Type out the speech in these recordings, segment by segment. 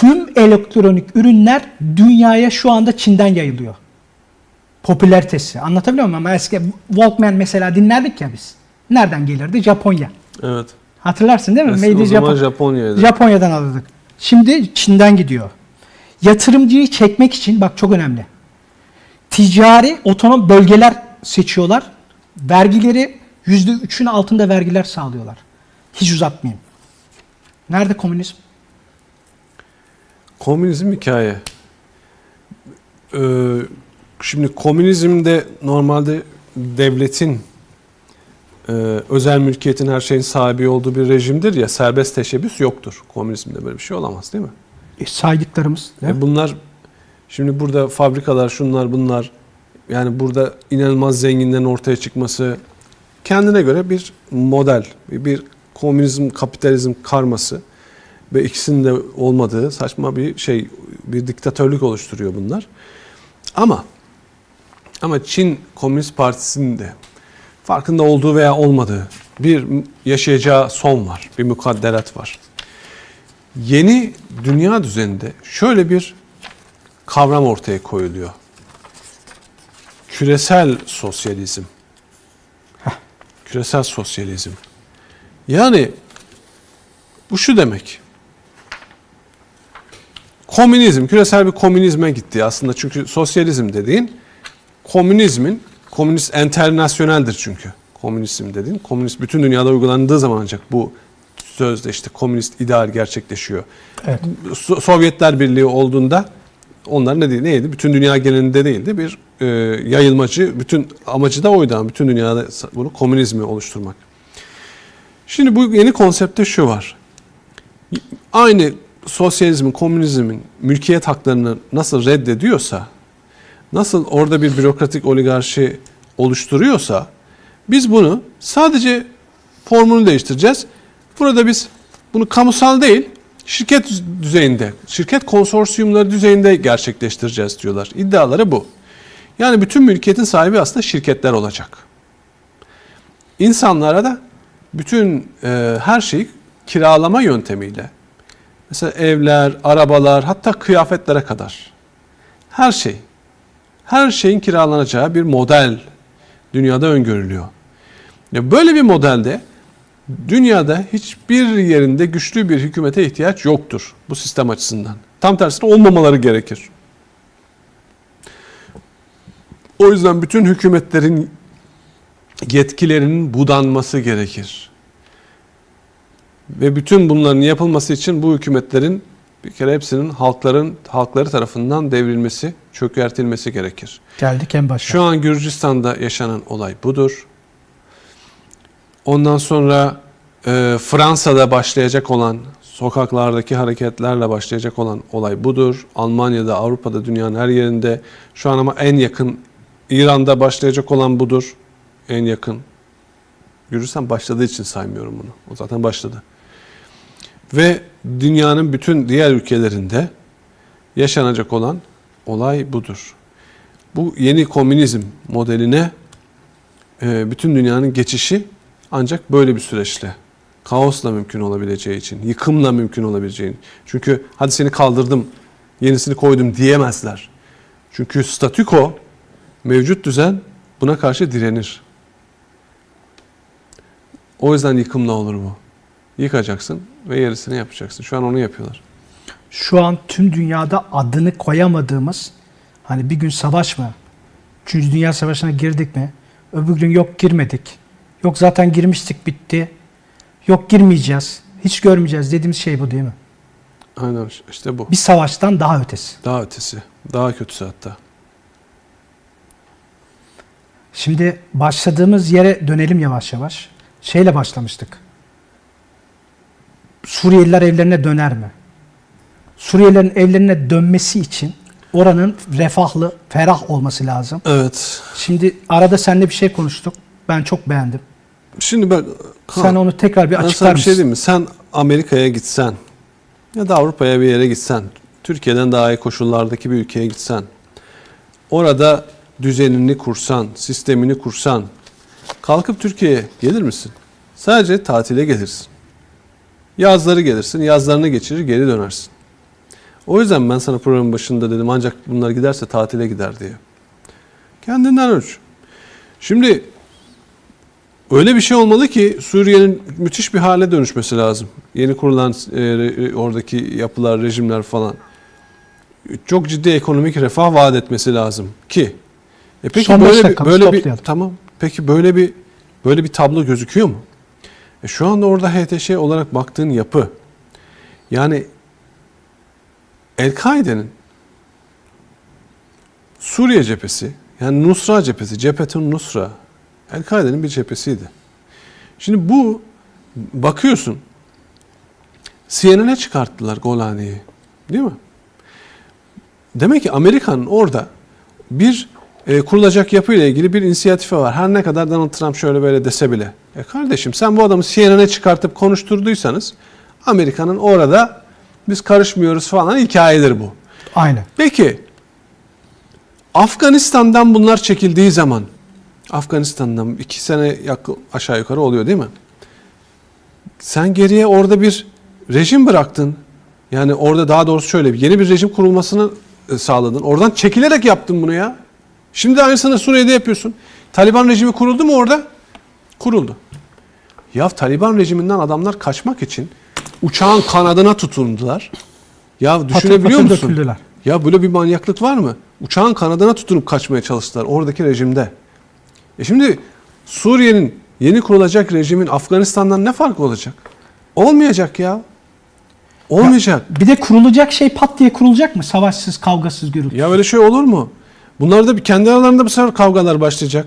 tüm elektronik ürünler dünyaya şu anda Çin'den yayılıyor. Popülaritesi. Anlatabiliyor muyum? Ama eski Walkman mesela dinlerdik ya biz. Nereden gelirdi? Japonya. Evet. Hatırlarsın değil mi? Eski- Made o zaman. Japonya'ydı. Japonya'dan alırdık. Şimdi Çin'den gidiyor. Yatırımcıyı çekmek için bak çok önemli. Ticari otonom bölgeler seçiyorlar. Vergileri %3'ün altında vergiler sağlıyorlar. Hiç uzatmayayım. Nerede komünizm? Komünizm hikaye. Ee, şimdi komünizmde normalde devletin e, özel mülkiyetin her şeyin sahibi olduğu bir rejimdir ya serbest teşebbüs yoktur. Komünizmde böyle bir şey olamaz değil mi? E, saydıklarımız. değil mi? E bunlar şimdi burada fabrikalar şunlar bunlar yani burada inanılmaz zenginlerin ortaya çıkması kendine göre bir model, bir komünizm kapitalizm karması ve ikisinin de olmadığı saçma bir şey, bir diktatörlük oluşturuyor bunlar. Ama ama Çin Komünist Partisi'nin de farkında olduğu veya olmadığı bir yaşayacağı son var, bir mukadderat var. Yeni dünya düzeninde şöyle bir kavram ortaya koyuluyor. Küresel sosyalizm. Küresel sosyalizm. Yani bu şu demek. Komünizm, küresel bir komünizme gitti aslında çünkü sosyalizm dediğin komünizmin, komünist enternasyoneldir çünkü. Komünizm dediğin, komünist bütün dünyada uygulandığı zaman ancak bu sözde işte komünist ideal gerçekleşiyor. Evet. So- Sovyetler Birliği olduğunda onlar ne neydi? Bütün dünya genelinde değildi. Bir e, yayılmacı, bütün amacı da oydu. Bütün dünyada bunu komünizmi oluşturmak. Şimdi bu yeni konsepte şu var. Aynı sosyalizmin, komünizmin mülkiyet haklarını nasıl reddediyorsa, nasıl orada bir bürokratik oligarşi oluşturuyorsa, biz bunu sadece formunu değiştireceğiz. Burada biz bunu kamusal değil, şirket düzeyinde, şirket konsorsiyumları düzeyinde gerçekleştireceğiz diyorlar. İddiaları bu. Yani bütün mülkiyetin sahibi aslında şirketler olacak. İnsanlara da bütün e, her şeyi kiralama yöntemiyle, mesela evler, arabalar, hatta kıyafetlere kadar her şey, her şeyin kiralanacağı bir model dünyada öngörülüyor. Böyle bir modelde dünyada hiçbir yerinde güçlü bir hükümete ihtiyaç yoktur bu sistem açısından. Tam tersine olmamaları gerekir. O yüzden bütün hükümetlerin yetkilerinin budanması gerekir. Ve bütün bunların yapılması için bu hükümetlerin bir kere hepsinin halkların halkları tarafından devrilmesi, çökertilmesi gerekir. Geldik en başa. Şu an Gürcistan'da yaşanan olay budur. Ondan sonra e, Fransa'da başlayacak olan sokaklardaki hareketlerle başlayacak olan olay budur. Almanya'da, Avrupa'da, dünyanın her yerinde şu an ama en yakın İran'da başlayacak olan budur. En yakın. Gürcistan başladığı için saymıyorum bunu. O zaten başladı. Ve dünyanın bütün diğer ülkelerinde yaşanacak olan olay budur. Bu yeni komünizm modeline e, bütün dünyanın geçişi ancak böyle bir süreçle, kaosla mümkün olabileceği için, yıkımla mümkün olabileceğini. Çünkü hadi seni kaldırdım, yenisini koydum diyemezler. Çünkü statüko, mevcut düzen buna karşı direnir. O yüzden yıkımla olur bu. Yıkacaksın ve yerisini yapacaksın. Şu an onu yapıyorlar. Şu an tüm dünyada adını koyamadığımız hani bir gün savaş mı? Üçüncü Dünya Savaşı'na girdik mi? Öbür gün yok girmedik. Yok zaten girmiştik bitti. Yok girmeyeceğiz. Hiç görmeyeceğiz dediğimiz şey bu değil mi? Aynen işte bu. Bir savaştan daha ötesi. Daha ötesi. Daha kötüsü hatta. Şimdi başladığımız yere dönelim yavaş yavaş. Şeyle başlamıştık. Suriyeliler evlerine döner mi? Suriyelilerin evlerine dönmesi için oranın refahlı, ferah olması lazım. Evet. Şimdi arada seninle bir şey konuştuk. Ben çok beğendim. Şimdi ben Sen onu tekrar bir ben açıklar sana bir şey diyeyim mi? Sen Amerika'ya gitsen ya da Avrupa'ya bir yere gitsen, Türkiye'den daha iyi koşullardaki bir ülkeye gitsen, orada düzenini kursan, sistemini kursan, kalkıp Türkiye'ye gelir misin? Sadece tatile gelirsin. Yazları gelirsin, yazlarını geçirir, geri dönersin. O yüzden ben sana programın başında dedim ancak bunlar giderse tatile gider diye. Kendinden ölç. Şimdi öyle bir şey olmalı ki Suriye'nin müthiş bir hale dönüşmesi lazım. Yeni kurulan e, re- oradaki yapılar, rejimler falan. Çok ciddi ekonomik refah vaat etmesi lazım ki. E peki Son böyle bir, böyle bir tamam. Peki böyle bir böyle bir tablo gözüküyor mu? E şu anda orada HTŞ olarak baktığın yapı yani El-Kaide'nin Suriye cephesi yani Nusra cephesi, Cephetun Nusra El-Kaide'nin bir cephesiydi. Şimdi bu bakıyorsun CNN'e çıkarttılar Golani'yi. Değil mi? Demek ki Amerika'nın orada bir e, kurulacak yapıyla ilgili bir inisiyatifi var. Her ne kadar Donald Trump şöyle böyle dese bile. E kardeşim sen bu adamı CNN'e çıkartıp konuşturduysanız Amerika'nın orada biz karışmıyoruz falan hikayedir bu. Aynen. Peki Afganistan'dan bunlar çekildiği zaman Afganistan'dan iki sene yakın aşağı yukarı oluyor değil mi? Sen geriye orada bir rejim bıraktın. Yani orada daha doğrusu şöyle yeni bir rejim kurulmasını e, sağladın. Oradan çekilerek yaptın bunu ya. Şimdi de aynısını Suriye'de yapıyorsun. Taliban rejimi kuruldu mu orada? Kuruldu. Ya Taliban rejiminden adamlar kaçmak için uçağın kanadına tutundular. Ya düşünebiliyor patır musun? döküldüler. Ya böyle bir manyaklık var mı? Uçağın kanadına tutunup kaçmaya çalıştılar oradaki rejimde. E şimdi Suriye'nin yeni kurulacak rejimin Afganistan'dan ne farkı olacak? Olmayacak ya. Olmayacak. Bir de kurulacak şey pat diye kurulacak mı? Savaşsız, kavgasız, gürültü. Ya öyle şey olur mu? Bunlar da bir kendi aralarında bu sefer kavgalar başlayacak.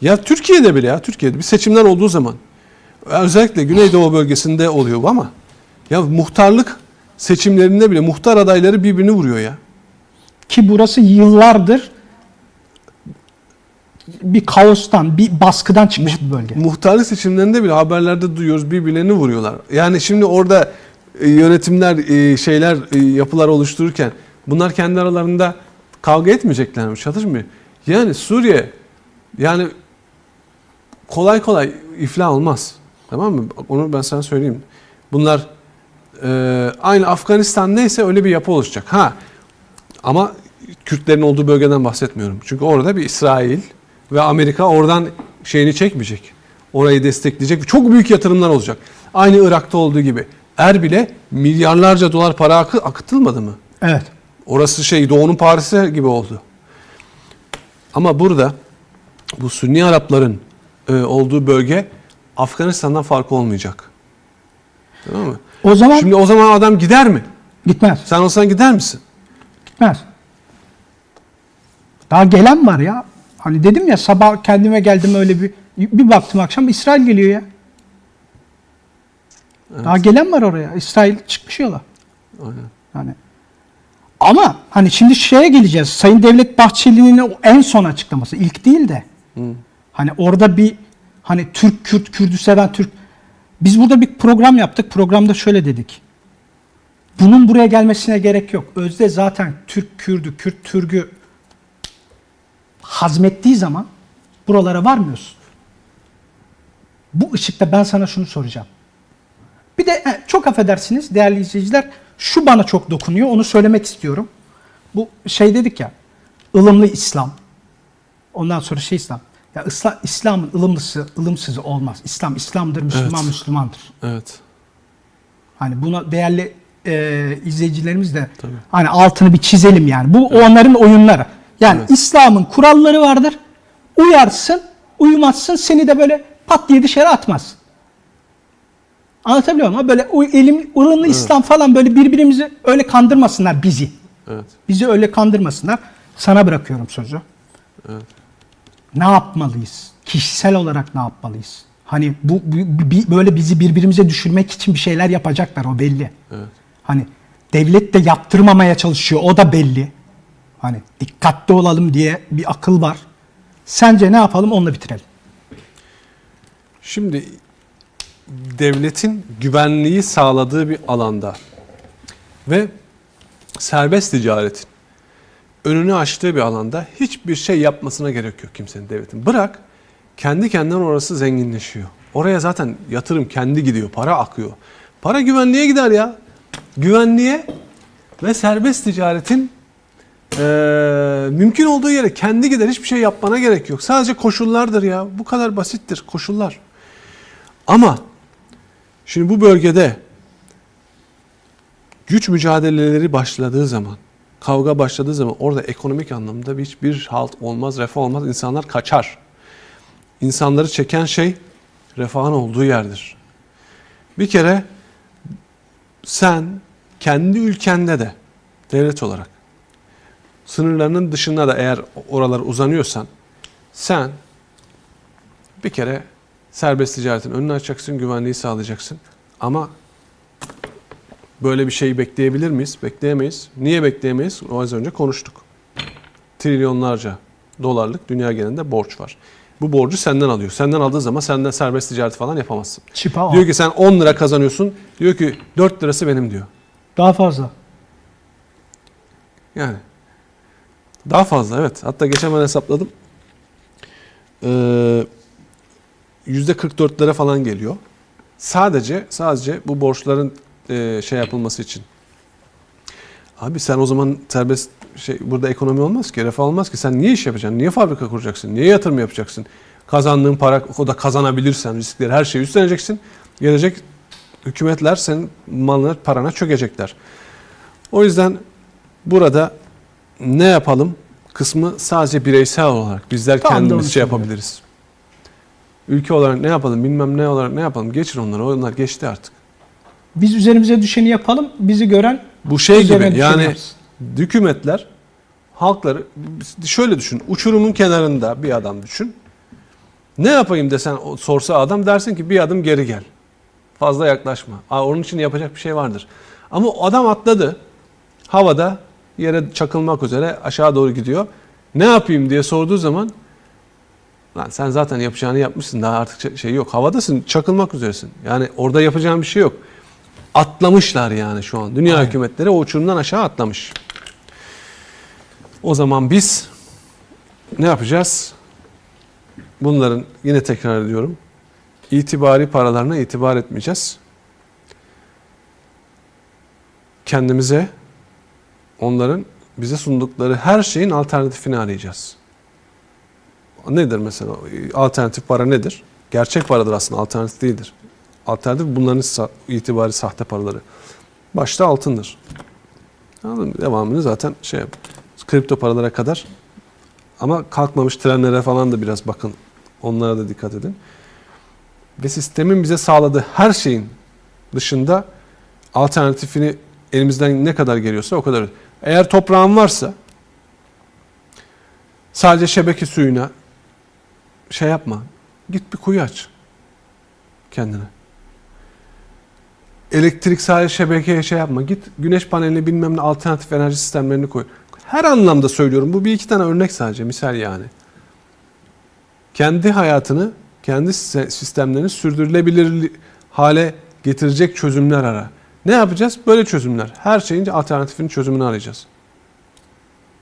Ya Türkiye'de bile ya Türkiye'de bir seçimler olduğu zaman özellikle Güneydoğu bölgesinde oluyor bu ama ya muhtarlık seçimlerinde bile muhtar adayları birbirini vuruyor ya. Ki burası yıllardır bir kaostan, bir baskıdan çıkmış bir bölge. Muhtarlık seçimlerinde bile haberlerde duyuyoruz birbirlerini vuruyorlar. Yani şimdi orada e, yönetimler, e, şeyler, e, yapılar oluştururken bunlar kendi aralarında kavga etmeyecekler mi? Çatışmıyor. Yani Suriye yani kolay kolay iflah olmaz. Tamam mı? Onu ben sana söyleyeyim. Bunlar e, aynı Afganistan neyse öyle bir yapı oluşacak. Ha ama Kürtlerin olduğu bölgeden bahsetmiyorum. Çünkü orada bir İsrail ve Amerika oradan şeyini çekmeyecek. Orayı destekleyecek. Çok büyük yatırımlar olacak. Aynı Irak'ta olduğu gibi. Erbil'e milyarlarca dolar para akı, akıtılmadı mı? Evet. Orası şey Doğu'nun Paris'i gibi oldu. Ama burada bu Sünni Arapların e, olduğu bölge Afganistan'dan farkı olmayacak. Tamam mı? O zaman Şimdi o zaman adam gider mi? gitmez. Sen olsan gider misin? Gitmez. Daha gelen var ya. Hani dedim ya sabah kendime geldim öyle bir bir baktım akşam İsrail geliyor ya. Daha gelen var oraya. İsrail çıkmış yola. Aynen. Yani ama hani şimdi şeye geleceğiz. Sayın Devlet Bahçeli'nin en son açıklaması ilk değil de. Hani orada bir hani Türk Kürt Kürdü seven Türk biz burada bir program yaptık. Programda şöyle dedik. Bunun buraya gelmesine gerek yok. Özde zaten Türk Kürdü, Kürt Türk'ü hazmettiği zaman buralara varmıyorsun. Bu ışıkta ben sana şunu soracağım. Bir de çok affedersiniz değerli izleyiciler şu bana çok dokunuyor onu söylemek istiyorum. Bu şey dedik ya ılımlı İslam. Ondan sonra şey İslam. Ya İslam, İslam'ın ılımlısı, ılımsızı olmaz. İslam İslam'dır, Müslüman Evet. Müslümandır. Evet. Hani buna değerli e, izleyicilerimiz de Tabii. hani altını bir çizelim yani. Bu onların oyunları. Yani Evet. İslam'ın kuralları vardır. Uyarsın, uymazsın seni de böyle pat diye dışarı atmaz. Anlatabiliyor muyum? Böyle o elim, ılımlı İslam falan böyle birbirimizi öyle kandırmasınlar bizi. Evet. Bizi öyle kandırmasınlar. Sana bırakıyorum sözü. Evet. Ne yapmalıyız? Kişisel olarak ne yapmalıyız? Hani bu, bu- bi- böyle bizi birbirimize düşürmek için bir şeyler yapacaklar o belli. Evet. Hani devlet de yaptırmamaya çalışıyor o da belli. Hani dikkatli olalım diye bir akıl var. Sence ne yapalım onunla bitirelim. Şimdi devletin güvenliği sağladığı bir alanda ve serbest ticaretin önünü açtığı bir alanda hiçbir şey yapmasına gerek yok kimsenin devletin. Bırak kendi kendinden orası zenginleşiyor. Oraya zaten yatırım kendi gidiyor, para akıyor. Para güvenliğe gider ya. Güvenliğe ve serbest ticaretin eee, mümkün olduğu yere kendi gider hiçbir şey yapmana gerek yok. Sadece koşullardır ya. Bu kadar basittir koşullar. Ama şimdi bu bölgede güç mücadeleleri başladığı zaman, kavga başladığı zaman orada ekonomik anlamda hiçbir halt olmaz, refah olmaz. İnsanlar kaçar. İnsanları çeken şey refahın olduğu yerdir. Bir kere sen kendi ülkende de devlet olarak sınırlarının dışında da eğer oralar uzanıyorsan sen bir kere serbest ticaretin önünü açacaksın, güvenliği sağlayacaksın. Ama böyle bir şeyi bekleyebilir miyiz? Bekleyemeyiz. Niye bekleyemeyiz? O az önce konuştuk. Trilyonlarca dolarlık dünya genelinde borç var. Bu borcu senden alıyor. Senden aldığı zaman senden serbest ticaret falan yapamazsın. Çipa Diyor ki sen 10 lira kazanıyorsun. Diyor ki 4 lirası benim diyor. daha fazla. Yani daha fazla evet. Hatta geçen ben hesapladım. Ee, %44'lere falan geliyor. Sadece sadece bu borçların e, şey yapılması için. Abi sen o zaman serbest şey burada ekonomi olmaz ki, refah olmaz ki. Sen niye iş yapacaksın? Niye fabrika kuracaksın? Niye yatırım yapacaksın? Kazandığın para o da kazanabilirsen riskleri her şeyi üstleneceksin. Gelecek hükümetler senin malına, parana çökecekler. O yüzden burada ne yapalım kısmı sadece bireysel olarak bizler Tam kendimiz şey yapabiliriz. Ülke olarak ne yapalım bilmem ne olarak ne yapalım geçir onları onlar geçti artık. Biz üzerimize düşeni yapalım. Bizi gören Bu şey gibi yani yapsın. hükümetler halkları şöyle düşün uçurumun kenarında bir adam düşün. Ne yapayım desen sorsa adam dersin ki bir adım geri gel. Fazla yaklaşma. Aa, onun için yapacak bir şey vardır. Ama adam atladı. Havada yere çakılmak üzere aşağı doğru gidiyor. Ne yapayım diye sorduğu zaman lan sen zaten yapacağını yapmışsın daha artık şey- şey yok. Havadasın çakılmak üzeresin. Yani orada yapacağın bir şey yok. Atlamışlar yani şu an. Dünya Aynen. hükümetleri o uçurumdan aşağı atlamış. O zaman biz ne yapacağız? Bunların yine tekrar ediyorum. itibari paralarına itibar etmeyeceğiz. Kendimize onların bize sundukları her şeyin alternatifini arayacağız. Nedir mesela? Alternatif para nedir? Gerçek paradır aslında, alternatif değildir. Alternatif bunların itibari sahte paraları. Başta altındır. Anladın mı? Devamını zaten şey. Kripto paralara kadar. Ama kalkmamış trenlere falan da biraz bakın. Onlara da dikkat edin. Ve sistemin bize sağladığı her şeyin dışında alternatifini elimizden ne kadar geliyorsa o kadar. Eğer toprağın varsa sadece şebeke suyuna şey yapma. Git bir kuyu aç kendine. Elektriksel şebekeye şey yapma. Git güneş panelini bilmem ne alternatif enerji sistemlerini koy. Her anlamda söylüyorum. Bu bir iki tane örnek sadece. Misal yani. Kendi hayatını, kendi sistemlerini sürdürülebilir hale getirecek çözümler ara. Ne yapacağız? Böyle çözümler. Her şeyin alternatifini çözümünü arayacağız.